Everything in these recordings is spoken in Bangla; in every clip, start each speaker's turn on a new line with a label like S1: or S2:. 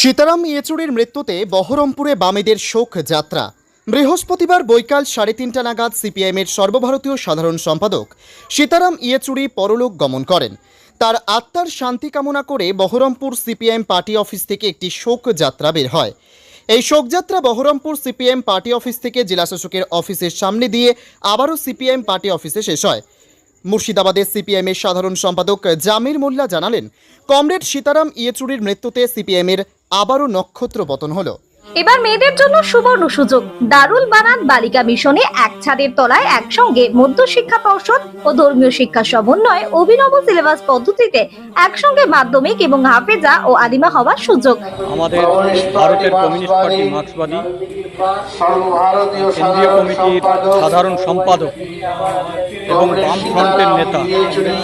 S1: সীতারাম ইয়েচুরির মৃত্যুতে বহরমপুরে বামেদের শোক যাত্রা। বৃহস্পতিবার বৈকাল সাড়ে তিনটা নাগাদ সিপিআইএমের সর্বভারতীয় সাধারণ সম্পাদক সীতারাম ইয়েচুরি পরলোক গমন করেন। তার আত্মার শান্তি কামনা করে বহরমপুর সিপিআইএম পার্টি অফিস থেকে একটি শোক যাত্রা বের হয়। এই শোকযাত্রা বহরমপুর সিপিএম পার্টি অফিস থেকে জেলাশাসকের অফিসের সামনে দিয়ে আবারও সিপিএম পার্টি অফিসে শেষ হয়। মুর্শিদাবাদের সিপিএমের সাধারণ সম্পাদক জামির মোল্লা জানালেন, কমরেড সীতারাম ইয়েচুরির মৃত্যুতে সিপিএমের আবারও নক্ষত্র পতন হলো।
S2: এবার মেয়েদের জন্য সুবর্ণ সুযোগ। দারুল বানান বালিকা মিশনে এক ছাদের তলায় একসঙ্গে মধ্য শিক্ষা পর্ষদ ও ধর্মীয় শিক্ষা সমন্বয় অভিনব সিলেবাস পদ্ধতিতে একসঙ্গে মাধ্যমিক এবং হাফেজা ও আদিমা হওয়ার সুযোগ।
S3: আমাদের ভারতের কমিউনিস্ট পার্টি মার্ক্সবাদী
S4: সর্বভারতীয়
S3: কেন্দ্রীয় কমিটির সাধারণ সম্পাদক এবং বামফ্রন্টের নেতা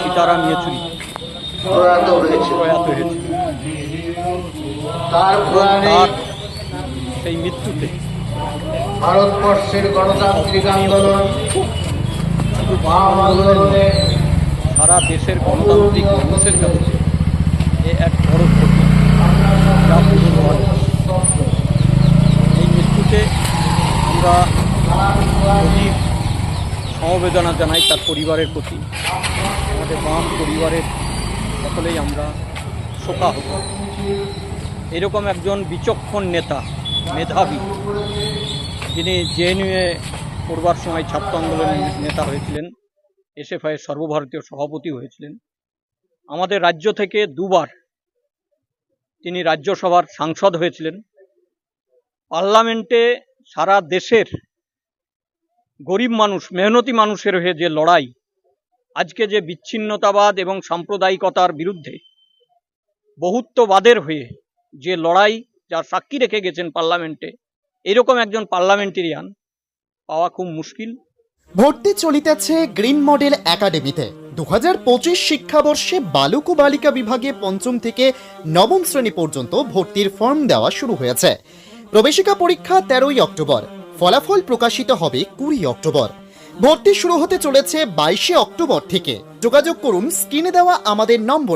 S3: সীতারাম ইয়েচুরি।
S4: প্রয়াত হয়েছে তার প্রয়াণে
S3: সেই মৃত্যুতে।
S4: ভারতবর্ষের গণতান্ত্রিক আন্দোলন
S3: সারা দেশের গণতান্ত্রিক মানুষের কাছে এ এক বড় ক্ষতি। যা এই মৃত্যুতে আমরা সমবেদনা জানাই তার পরিবারের প্রতি আমাদের বাম পরিবারের সকলেই আমরা শোকাহত এরকম একজন বিচক্ষণ নেতা, মেধাবী, যিনি জেএনইউয়ে পড়বার সময় ছাত্র আন্দোলনের নেতা হয়েছিলেন এসএফআইয়ের সর্বভারতীয় সভাপতি হয়েছিলেন। আমাদের রাজ্য থেকে দুবার তিনি রাজ্যসভার সাংসদ হয়েছিলেন। পার্লামেন্টে সারা দেশের গরিব মানুষ, মেহনতি মানুষের হয়ে যে লড়াই, আজকে যে বিচ্ছিন্নতাবাদ এবং সাম্প্রদায়িকতার বিরুদ্ধে বহুত্ববাদের হয়ে যে লড়াই যার সাক্ষী রেখে গেছেন পার্লামেন্টে, এরকম একজন পার্লামেন্টেরিয়ান পাওয়া খুব মুশকিল।
S1: ভর্তি চলিতেছে গ্রিন মডেল একাডেমিতে। দু হাজার পঁচিশ শিক্ষাবর্ষে বালক বালিকা বিভাগে পঞ্চম থেকে নবম শ্রেণি পর্যন্ত ভর্তির ফর্ম দেওয়া শুরু হয়েছে। প্রবেশিকা পরীক্ষা তেরোই অক্টোবর। ফলাফল প্রকাশিত হবে কুড়ি অক্টোবর। ভর্তি শুরু হতে চলেছে বাইশে অক্টোবর থেকে। যোগাযোগ করুন, স্ক্রিনে দেওয়া আমাদের নম্বরে।